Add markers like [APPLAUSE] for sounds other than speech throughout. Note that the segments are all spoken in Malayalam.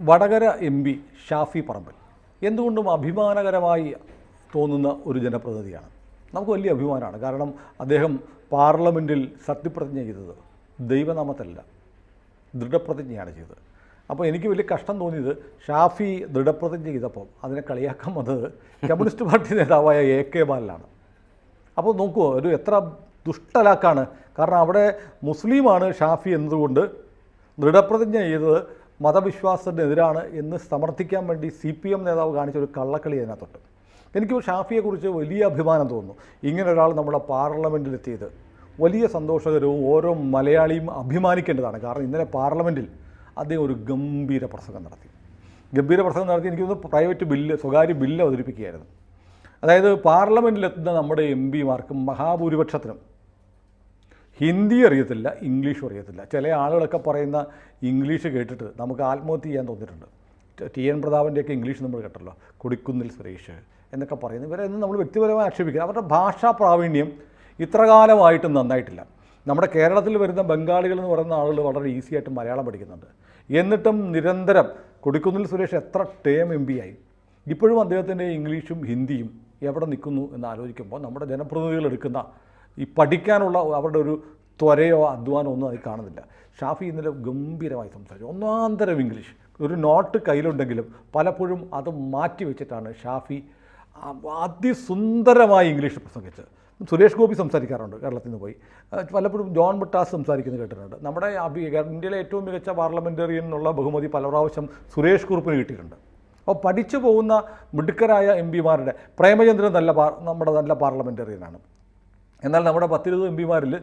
വടകര എം പി ഷാഫി പറമ്പൽ എന്തുകൊണ്ടും അഭിമാനകരമായി തോന്നുന്ന ഒരു ജനപ്രതിനിധിയാണ്. നമുക്ക് വലിയ അഭിമാനമാണ്. കാരണം അദ്ദേഹം പാർലമെന്റിൽ സത്യപ്രതിജ്ഞ ചെയ്തത് ദൈവനാമത്തല്ല ദൃഢപ്രതിജ്ഞയാണ് ചെയ്തത്. അപ്പോൾ എനിക്ക് വലിയ കഷ്ടം തോന്നിയത് ഷാഫി ദൃഢപ്രതിജ്ഞ ചെയ്തപ്പോൾ അതിനെ കളിയാക്കാൻ വന്നത് കമ്മ്യൂണിസ്റ്റ് പാർട്ടി നേതാവായ എ കെ ബാലനാണ്. അപ്പോൾ നോക്കുമോ ഒരു എത്ര ദുഷ്ടലാക്കാണ്. കാരണം അവിടെ മുസ്ലിമാണ് ഷാഫി എന്നതുകൊണ്ട് ദൃഢപ്രതിജ്ഞ ചെയ്തത് മതവിശ്വാസത്തിനെതിരാണ് എന്ന് സമർത്ഥിക്കാൻ വേണ്ടി സി പി എം നേതാവ് കാണിച്ച ഒരു കള്ളക്കളി അതിനകത്തുണ്ട്. എനിക്ക് ഷാഫിയെക്കുറിച്ച് വലിയ അഭിമാനം തോന്നുന്നു. ഇങ്ങനെ ഒരാൾ നമ്മുടെ പാർലമെന്റിലെത്തിയത് വലിയ സന്തോഷകരവും ഓരോ മലയാളിയും അഭിമാനിക്കേണ്ടതാണ്. കാരണം ഇന്നലെ പാർലമെന്റിൽ അദ്ദേഹം ഒരു ഗംഭീര പ്രസംഗം നടത്തി. ഗംഭീര പ്രസംഗം നടത്തി എനിക്ക് പ്രൈവറ്റ് ബില്ല് സ്വകാര്യ ബില്ല് അവതരിപ്പിക്കുകയായിരുന്നു. അതായത് പാർലമെന്റിലെത്തുന്ന നമ്മുടെ എം പിമാർക്കും മഹാഭൂരിപക്ഷത്തിനും ഹിന്ദി അറിയത്തില്ല ഇംഗ്ലീഷും അറിയത്തില്ല. ചില ആളുകളൊക്കെ പറയുന്ന ഇംഗ്ലീഷ് കേട്ടിട്ട് നമുക്ക് ആത്മഹത്യ ചെയ്യാൻ തോന്നിയിട്ടുണ്ട്. ടി- എൻ പ്രതാപന്റെയൊക്കെ ഇംഗ്ലീഷ് നമ്മൾ കേട്ടല്ലോ കൊടിക്കുന്നിൽ സുരേഷ് എന്നൊക്കെ പറയുന്നത്. ഇവരെയൊന്നും നമ്മൾ വ്യക്തിപരമായി ആക്ഷേപിക്കുക അവരുടെ ഭാഷാ പ്രാവീണ്യം ഇത്ര കാലമായിട്ടും നന്നായിട്ടില്ല. നമ്മുടെ കേരളത്തിൽ വരുന്ന ബംഗാളികൾ എന്ന് പറയുന്ന ആളുകൾ വളരെ ഈസി ആയിട്ട് മലയാളം പഠിക്കുന്നുണ്ട്. എന്നിട്ടും നിരന്തരം കൊടിക്കുന്നിൽ സുരേഷ് എത്ര ടേം എം പി ആയി. ഇപ്പോഴും അദ്ദേഹത്തിന്റെ ഇംഗ്ലീഷും ഹിന്ദിയും എവിടെ നിൽക്കുന്നു എന്ന് ആലോചിക്കുമ്പോൾ നമ്മുടെ ജനപ്രതിനിധികൾ എടുക്കുന്ന ഈ പഠിക്കാനുള്ള അവരുടെ ഒരു ത്വരയോ അധ്വാനമോ ഒന്നും അത് കാണുന്നില്ല. ഷാഫി ഇന്നലെ ഗംഭീരമായി സംസാരിച്ചു. ഒന്നാന്തരം ഇംഗ്ലീഷ്. ഒരു നോട്ട് കയ്യിലുണ്ടെങ്കിലും പലപ്പോഴും അത് മാറ്റി വെച്ചിട്ടാണ് ഷാഫി അതിസുന്ദരമായി ഇംഗ്ലീഷ് പ്രസംഗിച്ചത്. സുരേഷ് ഗോപി സംസാരിക്കാറുണ്ട് കേരളത്തിൽ നിന്ന് പോയി. പലപ്പോഴും ജോൺ ബട്ടാസ് സംസാരിക്കുന്നത് കേട്ടിട്ടുണ്ട്. നമ്മുടെ അഭി ഇന്ത്യയിലെ ഏറ്റവും മികച്ച പാർലമെന്റേറിയൻ എന്നുള്ള ബഹുമതി പല പ്രാവശ്യം സുരേഷ് കുറുപ്പിന് കിട്ടിയിട്ടുണ്ട്. അപ്പോൾ പഠിച്ചു പോകുന്ന മിടുക്കരായ എം പിമാരുടെ പ്രേമചന്ദ്രൻ നല്ല നമ്മുടെ നല്ല പാർലമെന്റേറിയനാണ് എന്നാൽ നമ്മുടെ പത്തിരുപത് എം പിമാരിൽ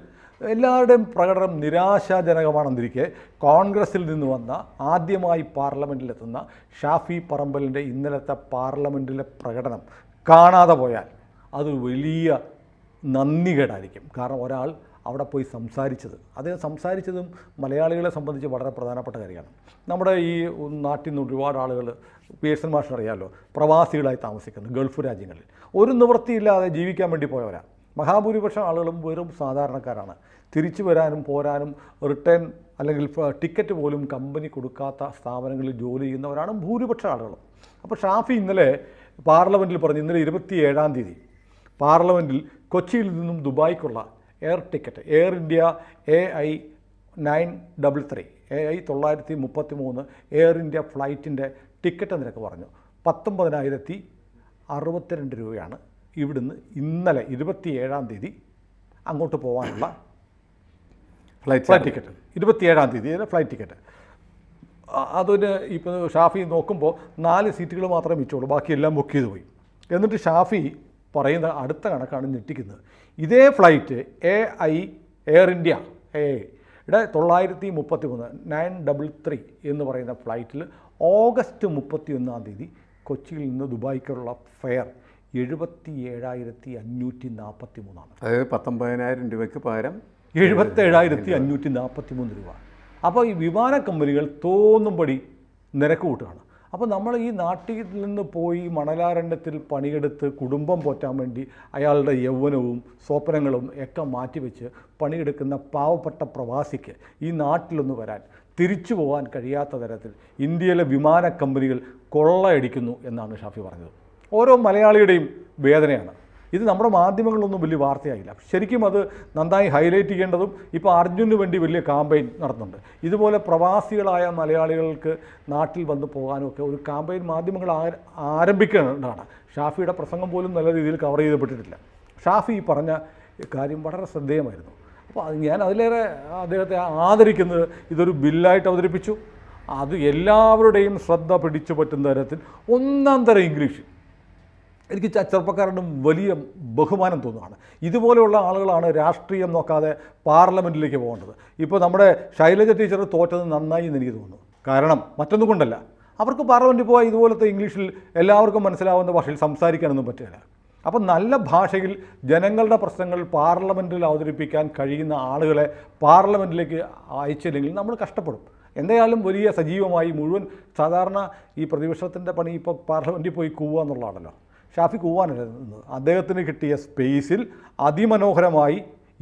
എല്ലാവരുടെയും പ്രകടനം നിരാശാജനകമാണെന്നിരിക്കെ കോൺഗ്രസിൽ നിന്ന് വന്ന ആദ്യമായി പാർലമെന്റിലെത്തുന്ന ഷാഫി പറമ്പലിന്റെ ഇന്നലത്തെ പാർലമെന്റിലെ പ്രകടനം കാണാതെ പോയാൽ അത് വലിയ നന്ദികേടായിരിക്കും. കാരണം ഒരാൾ അവിടെ പോയി സംസാരിച്ചത്. അദ്ദേഹം സംസാരിച്ചതും മലയാളികളെ സംബന്ധിച്ച് വളരെ പ്രധാനപ്പെട്ട കാര്യമാണ്. നമ്മുടെ ഈ നാട്ടിൽ നിന്ന് ഒരുപാട് ആളുകൾ പി എസ് എൻ മാഷിന് അറിയാമല്ലോ പ്രവാസികളായി താമസിക്കുന്നു ഗൾഫ് രാജ്യങ്ങളിൽ. ഒരു നിവൃത്തിയില്ലാതെ ജീവിക്കാൻ വേണ്ടി പോയവരാ മഹാഭൂരിപക്ഷം ആളുകളും വെറും സാധാരണക്കാരാണ്. തിരിച്ചു വരാനും പോരാനും റിട്ടേൺ അല്ലെങ്കിൽ ടിക്കറ്റ് പോലും കമ്പനി കൊടുക്കാത്ത സ്ഥാപനങ്ങളിൽ ജോലി ചെയ്യുന്നവരാണ് ഭൂരിപക്ഷം ആളുകളും. അപ്പോൾ ഷാഫി ഇന്നലെ പാർലമെന്റിൽ പറഞ്ഞു ഇന്നലെ ഇരുപത്തി ഏഴാം തീയതി പാർലമെന്റിൽ കൊച്ചിയിൽ നിന്നും ദുബായ്ക്കുള്ള air ticket Air India A I nine double three A I തൊള്ളായിരത്തി മുപ്പത്തി മൂന്ന് എയർ ഇന്ത്യ ഫ്ലൈറ്റിന്റെ ടിക്കറ്റ് നിരക്ക് പറഞ്ഞു. പത്തൊമ്പതിനായിരത്തി അറുപത്തിരണ്ട് രൂപയാണ് ഇവിടുന്ന് ഇന്നലെ ഇരുപത്തി ഏഴാം തീയതി അങ്ങോട്ട് പോകാനുള്ള ഫ്ലൈറ്റ് ഫ്ലൈറ്റ് ടിക്കറ്റ് ഇരുപത്തിയേഴാം തീയതി ഫ്ലൈറ്റ് ടിക്കറ്റ് അതിന് ഇപ്പോൾ ഷാഫി നോക്കുമ്പോൾ നാല് സീറ്റുകൾ മാത്രമേ മിച്ചുള്ളൂ ബാക്കിയെല്ലാം ബുക്ക് ചെയ്ത് പോയി. എന്നിട്ട് ഷാഫി പറയുന്ന അടുത്ത കണക്കാണ് ഞെട്ടിക്കുന്നത്. ഇതേ flight A I Air India A ഇവിടെ തൊള്ളായിരത്തി മുപ്പത്തി മൂന്ന് നയൻ ഡബിൾ ത്രീ എന്ന് പറയുന്ന ഫ്ലൈറ്റിൽ ഓഗസ്റ്റ് മുപ്പത്തി ഒന്നാം തീയതി കൊച്ചിയിൽ നിന്ന് ദുബായ്ക്കുള്ള ഫെയർ എഴുപത്തി ഏഴായിരത്തി അഞ്ഞൂറ്റി നാൽപ്പത്തി മൂന്നാണ് അതായത് പത്തൊമ്പതിനായിരം രൂപയ്ക്ക് പകരം എഴുപത്തേഴായിരത്തി അഞ്ഞൂറ്റി നാൽപ്പത്തി മൂന്ന് രൂപ. അപ്പോൾ ഈ വിമാന കമ്പനികൾ തോന്നുംപടി നിരക്ക് കൂട്ടുകയാണ്. അപ്പോൾ നമ്മൾ ഈ നാട്ടിൽ നിന്ന് പോയി മണലാരണ്യത്തിൽ പണിയെടുത്ത് കുടുംബം പോറ്റാൻ വേണ്ടി അയാളുടെ യൗവനവും സ്വപ്നങ്ങളും ഒക്കെ മാറ്റിവെച്ച് പണിയെടുക്കുന്ന പാവപ്പെട്ട പ്രവാസിക്ക് ഈ നാട്ടിലൊന്ന് വരാൻ തിരിച്ചു പോകാൻ കഴിയാത്ത തരത്തിൽ ഇന്ത്യയിലെ വിമാന കമ്പനികൾ കൊള്ളയടിക്കുന്നു എന്നാണ് ഷാഫി പറഞ്ഞത്. ഓരോ മലയാളിയുടെയും വേദനയാണ്. ഇത് നമ്മുടെ മാധ്യമങ്ങളൊന്നും വലിയ വാർത്തയായില്ല. ശരിക്കും അത് നന്നായി ഹൈലൈറ്റ് ചെയ്യേണ്ടതും ഇപ്പോൾ അർജുനു വേണ്ടി വലിയ കാമ്പയിൻ നടത്തുന്നുണ്ട്. ഇതുപോലെ പ്രവാസികളായ മലയാളികൾക്ക് നാട്ടിൽ വന്നു പോകാനൊക്കെ ഒരു കാമ്പയിൻ മാധ്യമങ്ങൾ ആരംഭിക്കേണ്ടതാണ്. ഷാഫിയുടെ പ്രസംഗം പോലും നല്ല രീതിയിൽ കവർ ചെയ്യപ്പെട്ടിട്ടില്ല. ഷാഫി പറഞ്ഞ കാര്യം വളരെ ശ്രദ്ധേയമായിരുന്നു. അപ്പോൾ ഞാൻ അതിലേറെ അദ്ദേഹത്തെ ആദരിക്കുന്നത് ഇതൊരു ബില്ലായിട്ട് അവതരിപ്പിച്ചു. അത് എല്ലാവരുടെയും ശ്രദ്ധ പിടിച്ചു പറ്റുന്ന തരത്തിൽ ഒന്നാം തരം ഇംഗ്ലീഷ്. എനിക്ക് ചെറുപ്പക്കാരനും വലിയ ബഹുമാനം തോന്നുകയാണ്. ഇതുപോലെയുള്ള ആളുകളാണ് രാഷ്ട്രീയം നോക്കാതെ പാർലമെന്റിലേക്ക് പോകേണ്ടത്. ഇപ്പോൾ നമ്മുടെ ശൈലജ ടീച്ചർ തോറ്റത് നന്നായി എന്ന് എനിക്ക് തോന്നുന്നു. കാരണം മറ്റൊന്നും കൊണ്ടല്ല. അവർക്ക് പാർലമെന്റിൽ പോയാൽ ഇതുപോലത്തെ ഇംഗ്ലീഷിൽ എല്ലാവർക്കും മനസ്സിലാവുന്ന ഭാഷയിൽ സംസാരിക്കാനൊന്നും പറ്റില്ല. അപ്പം നല്ല ഭാഷയിൽ ജനങ്ങളുടെ പ്രശ്നങ്ങൾ പാർലമെന്റിൽ അവതരിപ്പിക്കാൻ കഴിയുന്ന ആളുകളെ പാർലമെന്റിലേക്ക് അയച്ചില്ലെങ്കിൽ നമ്മൾ കഷ്ടപ്പെടും. എന്തായാലും വലിയ സജീവമായി മുഴുവൻ സാധാരണ ഈ പ്രതിപക്ഷത്തിന്റെ പണി ഇപ്പോൾ പാർലമെന്റിൽ പോയി കൂവുക എന്നുള്ളതാണല്ലോ. ഷാഫി കൂവാനല്ല അദ്ദേഹത്തിന് കിട്ടിയ സ്പേസിൽ അതിമനോഹരമായി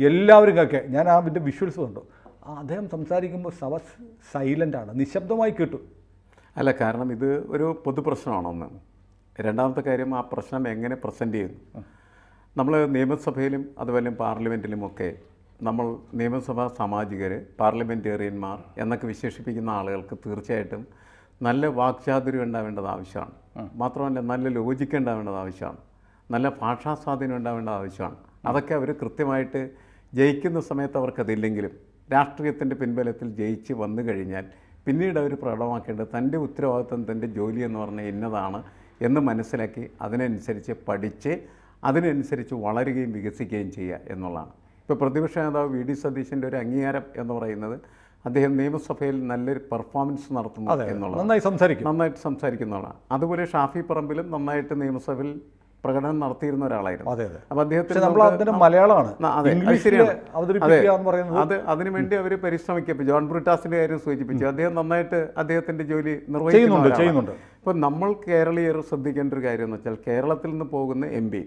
എല്ലാവരും കേൾക്കെ. ഞാൻ ആ അതിന്റെ വിഷ്വൽസ് കണ്ടു. അദ്ദേഹം സംസാരിക്കുമ്പോൾ സവ സൈലന്റാണ് നിശബ്ദമായി കേട്ടു. അല്ല കാരണം ഇത് ഒരു പൊതുപ്രശ്നമാണൊന്ന് രണ്ടാമത്തെ കാര്യം ആ പ്രശ്നം എങ്ങനെ പ്രസന്റ് ചെയ്യുന്നു? നമ്മൾ നിയമസഭയിലും അതുപോലെ പാർലമെന്റിലുമൊക്കെ നമ്മൾ നിയമസഭാ സാമാജികർ പാർലമെന്റേറിയന്മാർ എന്നൊക്കെ വിശേഷിപ്പിക്കുന്ന ആളുകൾക്ക് തീർച്ചയായിട്ടും നല്ല വാക്ചാതുര്യം ഉണ്ടാവേണ്ടത് ആവശ്യമാണ്. മാത്രമല്ല നല്ല ലോജിക്ക് ഉണ്ടാവേണ്ടത് ആവശ്യമാണ്. നല്ല ഭാഷാ സ്വാധീനം ഉണ്ടാവേണ്ടത് ആവശ്യമാണ്. അതൊക്കെ അവർ കൃത്യമായിട്ട് ജയിക്കുന്ന സമയത്ത് അവർക്കതില്ലെങ്കിലും രാഷ്ട്രീയത്തിന്റെ പിൻബലത്തിൽ ജയിച്ച് വന്നു കഴിഞ്ഞാൽ പിന്നീട് അവർ പ്രകടമാക്കേണ്ടത് തന്റെ ഉത്തരവാദിത്വം തന്റെ ജോലി എന്ന് പറഞ്ഞാൽ ഇന്നതാണ് എന്ന് മനസ്സിലാക്കി അതിനനുസരിച്ച് പഠിച്ച് അതിനനുസരിച്ച് വളരുകയും വികസിക്കുകയും ചെയ്യുക എന്നുള്ളതാണ്. ഇപ്പോൾ പ്രതിപക്ഷ നേതാവ് വി ഡി സതീശന്റെ ഒരു അംഗീകാരം എന്ന് പറയുന്നത് അദ്ദേഹം നിയമസഭയിൽ നല്ലൊരു പെർഫോമൻസ് നടത്തുന്നു എന്നുള്ളത് നന്നായി സംസാരിക്കും. നന്നായിട്ട് സംസാരിക്കുന്നതാണ്. അതുപോലെ ഷാഫി പറമ്പിലും നന്നായിട്ട് നിയമസഭയിൽ പ്രകടനം നടത്തിയിരുന്ന ഒരാളായിരുന്നു. അതെ അദ്ദേഹത്തിന് നമ്മൾ അതിന്റെ മലയാളമാണ്. അതെ, ശരിയാണ്. അതിനുവേണ്ടി അവർ പരിശ്രമിക്കും ഇപ്പോൾ ജോൺ ബ്രിട്ടാസിന്റെ കാര്യം സൂചിപ്പിച്ചു. അദ്ദേഹം നന്നായിട്ട് അദ്ദേഹത്തിന്റെ ജോലി നിർവഹിക്കുന്നുണ്ട്. ഇപ്പോൾ നമ്മൾ കേരളീയർ ശ്രദ്ധിക്കേണ്ട ഒരു കാര്യം എന്ന് വെച്ചാൽ കേരളത്തിൽ നിന്ന് പോകുന്ന എം പി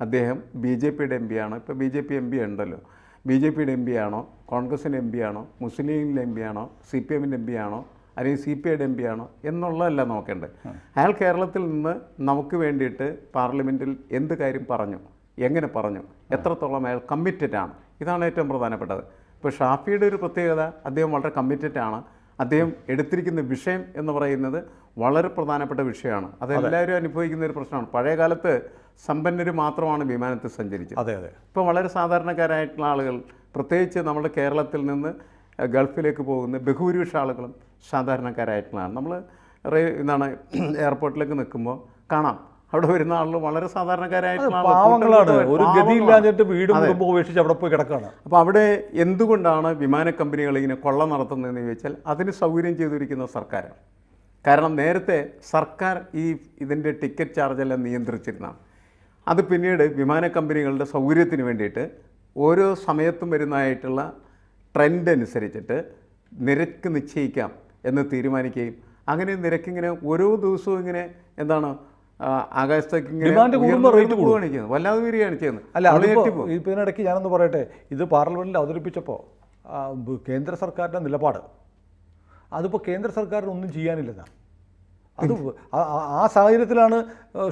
അദ്ദേഹം ബി ജെ പിയുടെ എം പി ആണ്. ഇപ്പൊ B J P M P ഉണ്ടല്ലോ. ബി ജെ പിയുടെ എം പി ആണോ? കോൺഗ്രസിന്റെ എം പി ആണോ? മുസ്ലിം ലീഗിന്റെ എം പി ആണോ? സി പി എമ്മിന്റെ എം പി ആണോ? അല്ലെങ്കിൽ സി പി ഐയുടെ എം പി ആണോ? എന്നുള്ളതല്ല നോക്കേണ്ടത്. അയാൾ കേരളത്തിൽ നിന്ന് നമുക്ക് വേണ്ടിയിട്ട് പാർലമെന്റിൽ എന്ത് കാര്യം പറഞ്ഞു? എങ്ങനെ പറഞ്ഞു? എത്രത്തോളം അയാൾ കമ്മിറ്റഡ് ആണ്? ഇതാണ് ഏറ്റവും പ്രധാനപ്പെട്ടത്. ഇപ്പോൾ ഷാഫിയുടെ ഒരു പ്രത്യേകത അദ്ദേഹം വളരെ കമ്മിറ്റഡ് ആണ്. അദ്ദേഹം എടുത്തിരിക്കുന്ന വിഷയം എന്ന് പറയുന്നത് വളരെ പ്രധാനപ്പെട്ട വിഷയമാണ്. അത് എല്ലാവരും അനുഭവിക്കുന്ന ഒരു പ്രശ്നമാണ്. പഴയ കാലത്ത് സമ്പന്നർ മാത്രമാണ് വിമാനത്തിൽ സഞ്ചരിച്ചത്. അതെ അതെ. ഇപ്പോൾ വളരെ സാധാരണക്കാരായിട്ടുള്ള ആളുകൾ പ്രത്യേകിച്ച് നമ്മുടെ കേരളത്തിൽ നിന്ന് ഗൾഫിലേക്ക് പോകുന്ന ബഹുഭൂരിപക്ഷ ആളുകളും സാധാരണക്കാരായിട്ടുള്ളതാണ്. നമ്മൾ എന്താണ് എയർപോർട്ടിലേക്ക് നിൽക്കുമ്പോൾ കാണാം. അവിടെ വരുന്ന ആളുകൾ വളരെ സാധാരണക്കാരായിട്ടുള്ള പാവങ്ങളാണ്. ഒരു. ഗതിയില്ലാഞ്ഞിട്ട് വീടും കുടുംബം ഉപേക്ഷിച്ച് അവിടെ പോയി കിടക്കാണ് അപ്പോൾ അവിടെ എന്തുകൊണ്ടാണ് വിമാന കമ്പനികൾ ഇങ്ങനെ കൊള്ള നടത്തുന്നതെന്ന് ചോദിച്ചാൽ അതിന് സൗകര്യം ചെയ്തിരിക്കുന്ന സർക്കാരാണ്. കാരണം നേരത്തെ സർക്കാർ ഈ ഇതിന്റെ ടിക്കറ്റ് ചാർജെല്ലാം നിയന്ത്രിച്ചിരുന്നതാണ്. അത് പിന്നീട് വിമാന കമ്പനികളുടെ സൗകര്യത്തിന് വേണ്ടിയിട്ട് ഓരോ സമയത്തും വരുന്നതായിട്ടുള്ള ട്രെൻഡ് അനുസരിച്ചിട്ട് നിരക്ക് നിശ്ചയിക്കാം എന്ന് തീരുമാനിക്കുകയും അങ്ങനെ നിരക്കിങ്ങനെ ഓരോ ദിവസവും ഇങ്ങനെ എന്താണ് ആകാശത്തേക്ക് കൂടുമ്പോൾ റേറ്റ് rate ചെയ്യുന്നത് വല്ലാതെ വരികയാണ് ചെയ്യുന്നത്. അല്ല അതിപ്പോൾ ഇതിനിടയ്ക്ക് ഞാനൊന്ന് പറയട്ടെ ഇത് പാർലമെന്റിൽ അവതരിപ്പിച്ചപ്പോൾ കേന്ദ്ര സർക്കാരിന്റെ നിലപാട്. അതിപ്പോൾ കേന്ദ്ര സർക്കാരിന് ഒന്നും ചെയ്യാനില്ലെന്ന. അത് ആ- സാഹചര്യത്തിലാണ്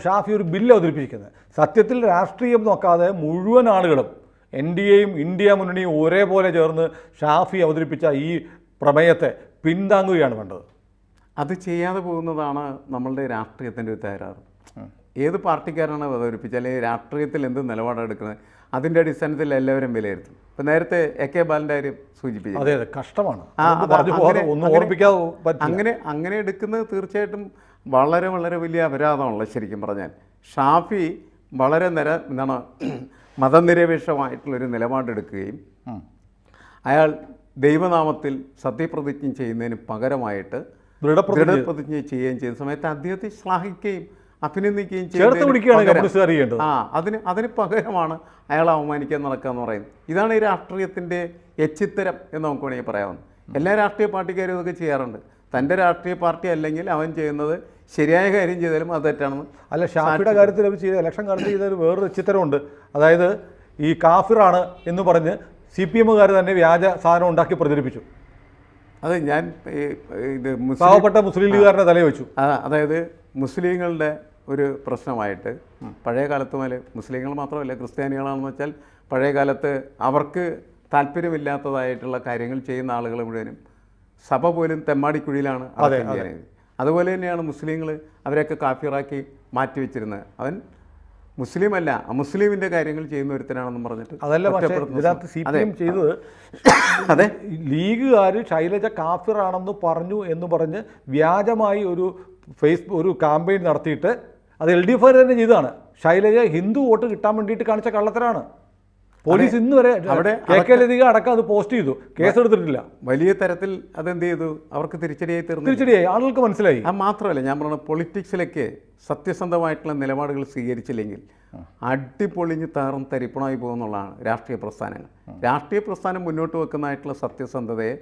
ഷാഫി ഒരു ബില്ല് അവതരിപ്പിച്ചിരിക്കുന്നത് സത്യത്തിൽ രാഷ്ട്രീയം നോക്കാതെ മുഴുവൻ ആളുകളും എൻ ഡി എയും ഇന്ത്യ മുന്നണിയും ഒരേപോലെ ചേർന്ന് ഷാഫി അവതരിപ്പിച്ച ഈ പ്രമേയത്തെ പിന്താങ്ങുകയാണ് വേണ്ടത്. അത് ചെയ്യാതെ പോകുന്നതാണ് നമ്മളുടെ രാഷ്ട്രീയത്തിന്റെ ഒരു തകരാറ്. ഏത് പാർട്ടിക്കാരാണ് അവതരിപ്പിച്ചത് അല്ലെങ്കിൽ രാഷ്ട്രീയത്തിൽ എന്ത് നിലപാടാണ് എടുക്കുന്നത്? അതിന്റെ അടിസ്ഥാനത്തിൽ എല്ലാവരും വിലയിരുത്തും. ഇപ്പം നേരത്തെ എ കെ ബാലന്റെ കാര്യം സൂചിപ്പിച്ചു അതെ അതെ. കഷ്ടമാണ്. അങ്ങനെ- അങ്ങനെ- എടുക്കുന്നത് തീർച്ചയായിട്ടും വളരെ വളരെ വലിയ അപരാധമാണല്ലോ ശരിക്കും പറഞ്ഞാൽ. ഷാഫി വളരെ നിര എന്താണ് [CLEARS THROAT] മതനിരപേക്ഷമായിട്ടുള്ളൊരു നിലപാടെടുക്കുകയും. അയാൾ ദൈവനാമത്തിൽ സത്യപ്രതിജ്ഞ ചെയ്യുന്നതിന് പകരമായിട്ട് ദൃഢപ്രതിജ്ഞ ദൃഢപ്രതിജ്ഞ ചെയ്യുകയും ചെയ്യുന്ന സമയത്ത് അദ്ദേഹത്തെ ശ്ലാഘിക്കുകയും അഭിനന്ദിക്കുകയും ചേർത്ത് പിടിക്കുകയാണ് പകരം- കമ്മ്യൂണിസ്റ്റുകാർ ചെയ്യേണ്ടത്. ആ അതിന് അതിന് പകരമാണ് അയാളെ അവമാനിക്കാൻ നടക്കുക എന്ന് പറയുന്നത്. ഇതാണ് ഈ രാഷ്ട്രീയത്തിന്റെ എച്ചിത്തരം എന്ന് നമുക്ക് വേണമെങ്കിൽ പറയാവുന്നത്. എല്ലാ രാഷ്ട്രീയ പാർട്ടിക്കാരും ഇതൊക്കെ ചെയ്യാറുണ്ട്. തന്റെ രാഷ്ട്രീയ പാർട്ടി അല്ലെങ്കിൽ അവൻ ചെയ്യുന്നത് ശരിയായ കാര്യം ചെയ്താലും അത് തെറ്റാണെന്ന് അല്ല ഷാഫിയുടെ കാര്യത്തിൽ അവർ ചെയ്ത ഇലക്ഷൻ കാലത്ത് ചെയ്ത ഒരു വേറൊരു ചിത്രമുണ്ട് അതായത് ഈ കാഫിറാണ് എന്ന് പറഞ്ഞ് സി പി എമ്മുകാർ തന്നെ വ്യാജ സാധനം ഉണ്ടാക്കി പ്രചരിപ്പിച്ചു. അത് ഞാൻ ഇത് പാവപ്പെട്ട മുസ്ലിം ലീഗുകാരനെ തലയിൽ വെച്ചു. അതായത് മുസ്ലിങ്ങളുടെ ഒരു പ്രശ്നമായിട്ട് പഴയ കാലത്ത് മുതൽ മുസ്ലിങ്ങൾ മാത്രമല്ല ക്രിസ്ത്യാനികളാണെന്ന് വെച്ചാൽ പഴയ കാലത്ത് അവർക്ക് താല്പര്യമില്ലാത്തതായിട്ടുള്ള കാര്യങ്ങൾ ചെയ്യുന്ന ആളുകൾ മുഴുവനും സഭ പോലും തെമ്മാടിക്കുഴിയിലാണ് അതുപോലെ തന്നെയാണ് മുസ്ലിങ്ങൾ അവരെയൊക്കെ കാഫിറാക്കി മാറ്റി വെച്ചിരുന്നത്. അവൻ മുസ്ലിം അല്ല മുസ്ലിമിന്റെ കാര്യങ്ങൾ ചെയ്യുന്ന ഒരുത്തനാണെന്നും പറഞ്ഞിട്ട് അതല്ല ഇതിനകത്ത് സി പി എം ചെയ്തത് [COUGHS] അതെ. ലീഗുകാർ ശൈലജ കാഫിറാണെന്ന് പറഞ്ഞു എന്ന് പറഞ്ഞ് വ്യാജമായി ഒരു ഫേസ് ഒരു ക്യാമ്പയിൻ നടത്തിയിട്ട് അത് എൽ ഡി എഫ് തന്നെ ചെയ്തതാണ്. ശൈലജ ഹിന്ദു വോട്ട് കിട്ടാൻ വേണ്ടിയിട്ട് കാണിച്ച കള്ളത്തരാണ്. പോലീസ് ഇന്ന് വരെ അവിടെ കെ കെ ലതിക അടക്കം അത് പോസ്റ്റ് ചെയ്തു. കേസെടുത്തിട്ടില്ല വലിയ തരത്തിൽ അതെന്ത് ചെയ്തു? അവർക്ക് തിരിച്ചടിയായി തീർന്നു തിരിച്ചടിയായി. ആളുകൾക്ക് മനസ്സിലായി. അത് മാത്രമല്ല ഞാൻ പറഞ്ഞ പൊളിറ്റിക്സിലൊക്കെ സത്യസന്ധമായിട്ടുള്ള നിലപാടുകൾ സ്വീകരിച്ചില്ലെങ്കിൽ അടിപൊളിഞ്ഞ് താറും തരിപ്പണമായി പോകുന്നുള്ളതാണ് രാഷ്ട്രീയ പ്രസ്ഥാനങ്ങൾ. രാഷ്ട്രീയ പ്രസ്ഥാനം മുന്നോട്ട് വെക്കുന്നതായിട്ടുള്ള സത്യസന്ധതയെ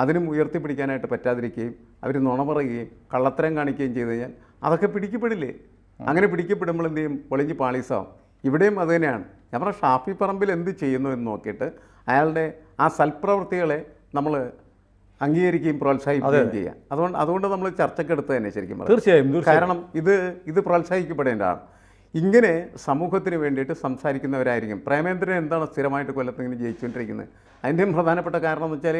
അതിനും ഉയർത്തിപ്പിടിക്കാനായിട്ട് പറ്റാതിരിക്കുകയും അവർ നുണ പറയുകയും കള്ളത്തരം കാണിക്കുകയും ചെയ്തു കഴിഞ്ഞാൽ അതൊക്കെ പിടിക്കപ്പെടില്ലേ? അങ്ങനെ പിടിക്കപ്പെടുമ്പോൾ എന്ത് ചെയ്യും? പൊളിഞ്ഞ് പാളീസാവും. ഇവിടെയും അത് തന്നെയാണ്. ഞാൻ പറഞ്ഞ ഷാഫി പറമ്പിൽ എന്ത് ചെയ്യുന്നു എന്ന് നോക്കിയിട്ട് അയാളുടെ ആ സൽപ്രവൃത്തികളെ നമ്മൾ അംഗീകരിക്കുകയും പ്രോത്സാഹിപ്പിക്കുകയും ചെയ്യാം. അതുകൊണ്ട് അതുകൊണ്ട് നമ്മൾ ചർച്ചക്കെടുത്ത് തന്നെ ശരിക്കും തീർച്ചയായും കാരണം ഇത് ഇത് പ്രോത്സാഹിക്കപ്പെടേണ്ടതാണ് ഇങ്ങനെ സമൂഹത്തിന് വേണ്ടിയിട്ട് സംസാരിക്കുന്നവരായിരിക്കും. പ്രേമേന്ദ്രൻ എന്താണ് സ്ഥിരമായിട്ട് കൊല്ലത്ത് ഇങ്ങനെ ജയിച്ചുകൊണ്ടിരിക്കുന്നത്? അതിന്റെയും പ്രധാനപ്പെട്ട കാരണം എന്ന് വെച്ചാൽ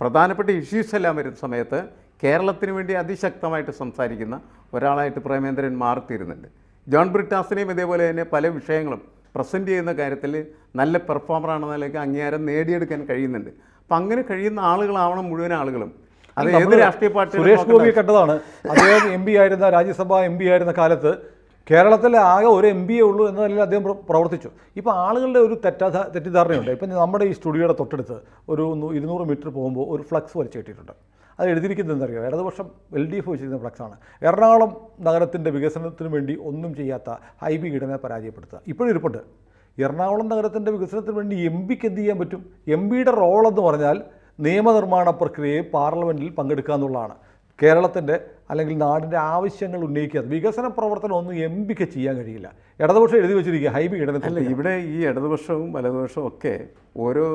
പ്രധാനപ്പെട്ട ഇഷ്യൂസ് എല്ലാം വരുന്ന സമയത്ത് കേരളത്തിന് വേണ്ടി അതിശക്തമായിട്ട് സംസാരിക്കുന്ന ഒരാളായിട്ട് പ്രേമേന്ദ്രൻ മാറിത്തീരുന്നുണ്ട്. ജോൺ ബ്രിട്ടാസിനെയും ഇതേപോലെ തന്നെ പല വിഷയങ്ങളും പ്രസന്റ് ചെയ്യുന്ന കാര്യത്തിൽ നല്ല പെർഫോമറാണെന്ന നിലയ്ക്ക് അംഗീകാരം നേടിയെടുക്കാൻ കഴിയുന്നുണ്ട്. അപ്പം അങ്ങനെ കഴിയുന്ന ആളുകളാവണം മുഴുവൻ ആളുകളും. അത് ഏത് രാഷ്ട്രീയ പാർട്ടി സുരേഷ് ഗോപി കണ്ടതാണ്. അദ്ദേഹം എം പി ആയിരുന്ന രാജ്യസഭ എം പി ആയിരുന്ന കാലത്ത് കേരളത്തിലെ ആകെ ഒരു എം പിയേ ഉള്ളൂ എന്ന നിലയിൽ അദ്ദേഹം പ്ര- പ്രവർത്തിച്ചു. ഇപ്പോൾ ആളുകളുടെ ഒരു തെറ്റാ തെറ്റിദ്ധാരണയുണ്ട്. ഇപ്പം നമ്മുടെ ഈ സ്റ്റുഡിയോയുടെ തൊട്ടടുത്ത് ഒരു ഇരുന്നൂറ് മീറ്റർ പോകുമ്പോൾ ഒരു ഫ്ലക്സ് വലിച്ചു കെട്ടിയിട്ടുണ്ട്. അത് എഴുതിയിരിക്കുന്നത് എന്തറിയാം ഇടതുപക്ഷം എൽ ഡി എഫ് വെച്ചിരിക്കുന്ന ഫ്ലക്സാണ് എറണാകുളം നഗരത്തിന്റെ വികസനത്തിന് വേണ്ടി ഒന്നും ചെയ്യാത്ത ഹൈബി ഈഡനെ പരാജയപ്പെടുത്തുക. ഇപ്പോഴും ഇരിപ്പുണ്ട്. എറണാകുളം നഗരത്തിന്റെ വികസനത്തിന് വേണ്ടി എം പിക്ക് എന്ത് ചെയ്യാൻ പറ്റും? എം പിയുടെ റോളെന്ന് പറഞ്ഞാൽ നിയമനിർമ്മാണ പ്രക്രിയയിൽ പാർലമെന്റിൽ പങ്കെടുക്കുക എന്നുള്ളതാണ്. കേരളത്തിന്റെ അല്ലെങ്കിൽ നാടിന്റെ ആവശ്യങ്ങൾ ഉന്നയിക്കുക. വികസന പ്രവർത്തനം ഒന്നും എം പിക്ക് ചെയ്യാൻ കഴിയില്ല. ഇടതുപക്ഷം എഴുതി വെച്ചിരിക്കുക ഹൈബി അല്ല ഇവിടെ ഈ ഇടതുപക്ഷവും വലതുപക്ഷവും ഒക്കെ ഓരോ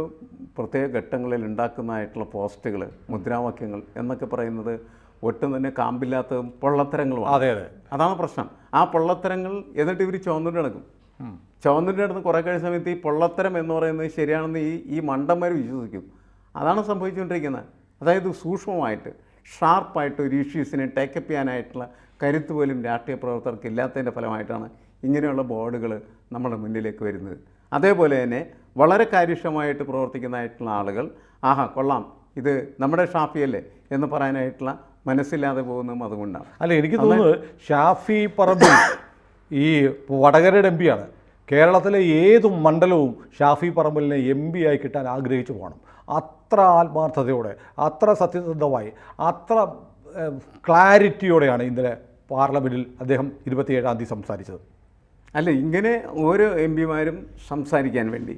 പ്രത്യേക ഘട്ടങ്ങളിൽ ഉണ്ടാക്കുന്നതായിട്ടുള്ള പോസ്റ്റുകൾ മുദ്രാവാക്യങ്ങൾ എന്നൊക്കെ പറയുന്നത് ഒട്ടും തന്നെ കാമ്പില്ലാത്തതും പൊള്ളത്തരങ്ങളും അതെ അതെ. അതാണ് പ്രശ്നം. ആ പൊള്ളത്തരങ്ങൾ എന്നിട്ട് ഇവർ ചുവന്നിട്ട് നടക്കും. ചുവന്നിട്ട് നടന്ന് കുറേ കഴിഞ്ഞ സമയത്ത് ഈ പൊള്ളത്തരം എന്ന് പറയുന്നത് ശരിയാണെന്ന് ഈ ഈ മണ്ടന്മാർ വിശ്വസിക്കും. അതാണ് സംഭവിച്ചുകൊണ്ടിരിക്കുന്നത്. അതായത് സൂക്ഷ്മമായിട്ട്. ഷാർപ്പായിട്ട് ഒരു ഇഷ്യൂസിനെ ടേക്കപ്പ് ചെയ്യാനായിട്ടുള്ള കരുത്ത് പോലും രാഷ്ട്രീയ പ്രവർത്തകർക്ക് ഇല്ലാത്തതിന്റെ ഫലമായിട്ടാണ് ഇങ്ങനെയുള്ള ബോർഡുകൾ നമ്മുടെ മുന്നിലേക്ക് വരുന്നത്. അതേപോലെ തന്നെ വളരെ കാര്യക്ഷമമായിട്ട് പ്രവർത്തിക്കുന്നതായിട്ടുള്ള ആളുകൾ ആഹാ കൊള്ളാം ഇത് നമ്മുടെ ഷാഫിയല്ലേ എന്ന് പറയാനായിട്ടുള്ള മനസ്സില്ലാതെ പോകുന്നതും അതുകൊണ്ടാണ്. അല്ല എനിക്ക് തോന്നുന്നത് ഷാഫി പറമ്പിൽ ഈ വടകരയുടെ എം പിയാണ് കേരളത്തിലെ ഏത് മണ്ഡലവും ഷാഫി പറമ്പിലിനെ എം പി ആയി കിട്ടാൻ ആഗ്രഹിച്ചു പോകണം. അത്ര ആത്മാർത്ഥതയോടെ അത്ര സത്യസന്ധമായി അത്ര ക്ലാരിറ്റിയോടെയാണ് ഇന്നലെ പാർലമെന്റിൽ അദ്ദേഹം ഇരുപത്തിയേഴാം തീയതി സംസാരിച്ചത്. അല്ല ഇങ്ങനെ ഓരോ എം പിമാരും സംസാരിക്കാൻ വേണ്ടി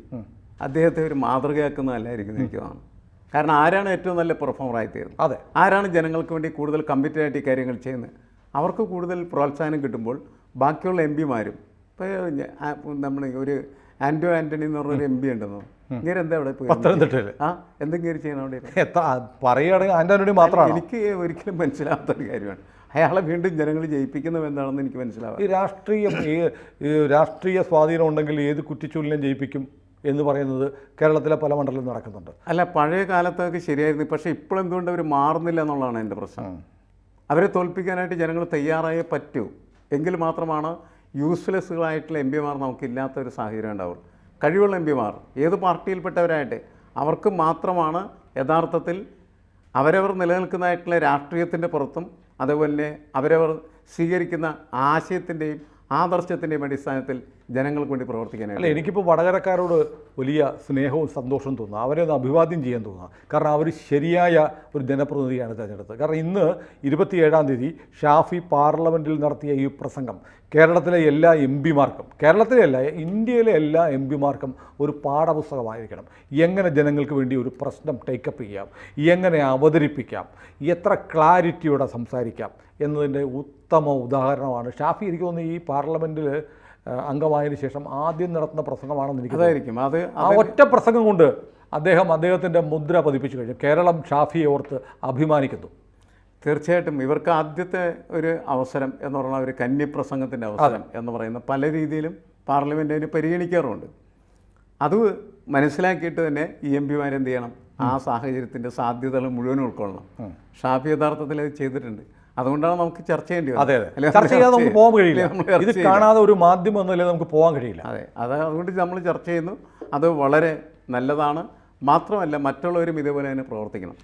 അദ്ദേഹത്തെ ഒരു മാതൃകയാക്കുന്നതല്ലായിരിക്കും എനിക്ക് തോന്നുന്നു കാരണം ആരാണ് ഏറ്റവും നല്ല പെർഫോമറായി തീരുന്നത് അതെ. ആരാണ് ജനങ്ങൾക്ക് വേണ്ടി കൂടുതൽ കമ്മിറ്റഡ് ആയിട്ട് ഈ കാര്യങ്ങൾ ചെയ്യുന്നത്? അവർക്ക് കൂടുതൽ പ്രോത്സാഹനം കിട്ടുമ്പോൾ ബാക്കിയുള്ള എം പിമാരും ഇപ്പോൾ നമ്മൾ ഒരു ആന്റോ ആന്റണി എന്ന് പറഞ്ഞൊരു എം പി ഉണ്ടെന്നോ? ഇങ്ങനെ അവിടെ പോയി? പത്തനംതിട്ടയിൽ ആ എന്തെങ്കിലും ചെയ്യണം അവിടെ. മാത്രമാണ്? എനിക്ക് ഒരിക്കലും മനസ്സിലാവാത്ത ഒരു കാര്യമാണ്. അയാളെ വീണ്ടും ജനങ്ങൾ ജയിപ്പിക്കുന്നത് എന്താണെന്ന് എനിക്ക് മനസ്സിലാവാം. ഈ രാഷ്ട്രീയം ഈ രാഷ്ട്രീയ സ്വാധീനം ഉണ്ടെങ്കിൽ ഏത് കുറ്റിച്ചൂലിനെയും ജയിപ്പിക്കും എന്ന് പറയുന്നത് കേരളത്തിലെ പല മണ്ഡലം നടക്കുന്നുണ്ട്. അല്ല പഴയ കാലത്തൊക്കെ ശരിയായിരുന്നു. പക്ഷേ ഇപ്പോഴെന്തുകൊണ്ട് അവർ മാറുന്നില്ല എന്നുള്ളതാണ് എന്റെ പ്രശ്നം. അവരെ തോൽപ്പിക്കാനായിട്ട് ജനങ്ങൾ തയ്യാറായേ പറ്റൂ. എങ്കിൽ മാത്രമാണ് യൂസ്ലെസ്സുകളായിട്ടുള്ള എം പിമാർ നമുക്കില്ലാത്ത ഒരു സാഹചര്യം ഉണ്ടാവുള്ളൂ. കഴിവുള്ള എം പിമാർ ഏത് പാർട്ടിയിൽപ്പെട്ടവരായിട്ട് അവർക്ക് മാത്രമാണ് യഥാർത്ഥത്തിൽ അവരവർ നിലനിൽക്കുന്നതായിട്ടുള്ള രാഷ്ട്രീയത്തിന്റെ പുറത്തും അതുപോലെ അവരവർ സ്വീകരിക്കുന്ന ആശയത്തിന്റെയും ആദർശത്തിന്റെയും അടിസ്ഥാനത്തിൽ ജനങ്ങൾക്ക് വേണ്ടി പ്രവർത്തിക്കാനായിട്ട് അല്ല എനിക്കിപ്പോൾ വടകരക്കാരോട് വലിയ സ്നേഹവും സന്തോഷവും തോന്നുന്നു. അവരെ ഒന്ന് അഭിവാദ്യം ചെയ്യാൻ തോന്നുക കാരണം അവർ ശരിയായ ഒരു ജനപ്രതിനിധിയാണ് തിരഞ്ഞെടുത്തത്. കാരണം ഇന്ന് ഇരുപത്തിയേഴാം തീയതി ഷാഫി പാർലമെന്റിൽ നടത്തിയ ഈ പ്രസംഗം കേരളത്തിലെ എല്ലാ എം പിമാർക്കും കേരളത്തിലെ അല്ല ഇന്ത്യയിലെ എല്ലാ എം പിമാർക്കും ഒരു പാഠപുസ്തകമായിരിക്കണം. എങ്ങനെ ജനങ്ങൾക്ക് വേണ്ടി ഒരു പ്രശ്നം ടേക്കപ്പ് ചെയ്യാം? എങ്ങനെ അവതരിപ്പിക്കാം? എത്ര ക്ലാരിറ്റിയോടെ സംസാരിക്കാം? എന്നതിന്റെ ഉത്തമ ഉദാഹരണമാണ് ഷാഫി. എനിക്ക് തോന്നുന്നു ഈ പാർലമെന്റിൽ അംഗമായതിനു ശേഷം ആദ്യം നടത്തുന്ന പ്രസംഗമാണെന്ന് എനിക്ക്. അതായിരിക്കും. അത് ആ ഒറ്റ പ്രസംഗം കൊണ്ട് അദ്ദേഹം അദ്ദേഹത്തിന്റെ മുദ്ര പതിപ്പിച്ചു കഴിഞ്ഞു. കേരളം ഷാഫിയെ ഓർത്ത് അഭിമാനിക്കുന്നു. തീർച്ചയായിട്ടും ഇവർക്ക് ആദ്യത്തെ ഒരു അവസരം എന്ന് പറഞ്ഞാൽ ഒരു കന്യപ്രസംഗത്തിന്റെ അവസരം എന്ന് പറയുന്ന പല രീതിയിലും പാർലമെന്റ് അതിന് പരിഗണിക്കാറുണ്ട്. അത് മനസ്സിലാക്കിയിട്ട് തന്നെ ഇ എം പിമാരെന്ത് ചെയ്യണം? ആ സാഹചര്യത്തിന്റെ സാധ്യതകൾ മുഴുവൻ ഉൾക്കൊള്ളണം. ഷാഫി യഥാർത്ഥത്തിൽ അത് ചെയ്തിട്ടുണ്ട്. അതുകൊണ്ടാണ് നമുക്ക് ചർച്ച ചെയ്യേണ്ടി. അതെ അതെ. ചർച്ച ചെയ്യാതെ നമുക്ക് പോകാൻ കഴിയില്ല. ഇത്. കാണാതെ ഒരു മാധ്യമം എന്നല്ലേ നമുക്ക് പോകാൻ കഴിയില്ല. അതെ അത് അതുകൊണ്ട് നമ്മൾ ചർച്ച ചെയ്യുന്നു. അത് വളരെ നല്ലതാണ്. മാത്രമല്ല മറ്റുള്ളവരും ഇതേപോലെ തന്നെ പ്രവർത്തിക്കണം.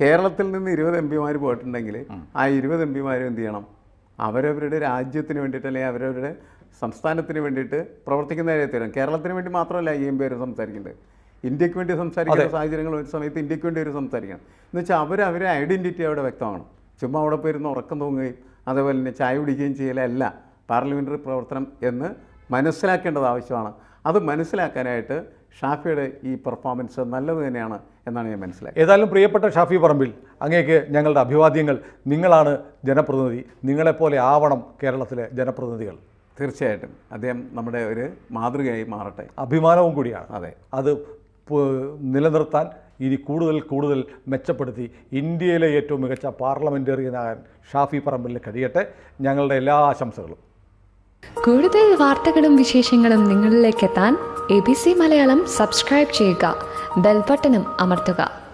കേരളത്തിൽ നിന്ന് ഇരുപത് എം പിമാർ പോയിട്ടുണ്ടെങ്കിൽ ആ ഇരുപത് എം പിമാരും എന്ത് ചെയ്യണം? അവരവരുടെ രാജ്യത്തിന് വേണ്ടിയിട്ട് അല്ലെങ്കിൽ അവരവരുടെ സംസ്ഥാനത്തിന് വേണ്ടിയിട്ട് പ്രവർത്തിക്കുന്ന കാര്യത്തിലും കേരളത്തിന് വേണ്ടി മാത്രമല്ല ഈ എം പി അവർ ഇന്ത്യയ്ക്ക് വേണ്ടി സംസാരിക്കുന്ന സാഹചര്യങ്ങൾ ഒരു സമയത്ത് ഇന്ത്യയ്ക്ക് വേണ്ടി അവർ സംസാരിക്കണം. എന്ന് വെച്ചാൽ അവർ അവരെ ഐഡന്റിറ്റി അവിടെ വ്യക്തമാണ് ചുമ്മാ അവിടെ പോയിരുന്ന് ഉറക്കം തൂങ്ങുകയും അതേപോലെ തന്നെ ചായ കുടിക്കുകയും ചെയ്യലല്ല പാർലമെന്ററി പ്രവർത്തനം എന്ന് മനസ്സിലാക്കേണ്ടത് ആവശ്യമാണ്. അത് മനസ്സിലാക്കാനായിട്ട് ഷാഫിയുടെ ഈ പെർഫോമൻസ് നല്ലത് തന്നെയാണ് എന്നാണ് ഞാൻ മനസ്സിലാക്കുന്നത് ഏതായാലും പ്രിയപ്പെട്ട ഷാഫി പറമ്പിൽ അങ്ങേക്ക് ഞങ്ങളുടെ അഭിവാദ്യങ്ങൾ നിങ്ങളാണ് ജനപ്രതിനിധി നിങ്ങളെപ്പോലെ ആവണം കേരളത്തിലെ ജനപ്രതിനിധികൾ. തീർച്ചയായിട്ടും. അദ്ദേഹം നമ്മുടെ ഒരു മാതൃകയായി മാറട്ടെ. അഭിമാനവും കൂടിയാണ്. അതെ. അത് നിലനിർത്താൻ ഇനി കൂടുതൽ കൂടുതൽ മെച്ചപ്പെടുത്തി ഇന്ത്യയിലെ ഏറ്റവും മികച്ച പാർലമെന്റേറിയനാകാൻ ഷാഫി പറമ്പിലിന് കഴിയട്ടെ. ഞങ്ങളുടെ എല്ലാ ആശംസകളും. കൂടുതൽ വാർത്തകളും വിശേഷങ്ങളും നിങ്ങളിലേക്ക് എത്താൻ A B C Malayalam subscribe ചെയ്യുക. ബെൽബട്ടനും അമർത്തുക.